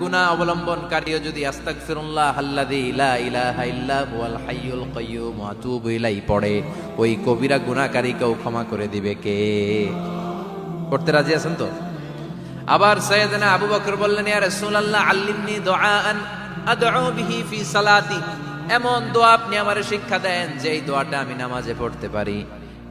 গুনাহ অবলম্বনকারীও যদি পড়ে, ওই কবিরা গুনাহকারীকেও ক্ষমা করে দিবে কে? পড়তে রাজি আছেন তো? আবার সৈয়দনা আবু বকর বললেন, ইয়া রাসূলুল্লাহ, আল্লিমনি দুআআন আদউ বিহি ফি সালাতি। এমন দোয়া আপনি আমারে শিক্ষা দেন যে এই দোয়াটা আমি নামাজে পড়তে পারি।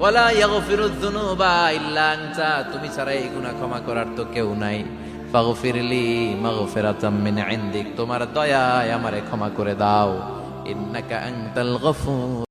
ওয়ালা ইয়াগফিরুয যুনুবা ইল্লা আনতা, তুমি ছাড়া এই গুনাহ ক্ষমা করার তো কেউ নাই। ফাগফিরলি মাগফিরাতাম মিন ইনদিক, তোমার দয়ায় আমারে ক্ষমা করে দাও। ইন্নাকা আনতাল গফুর।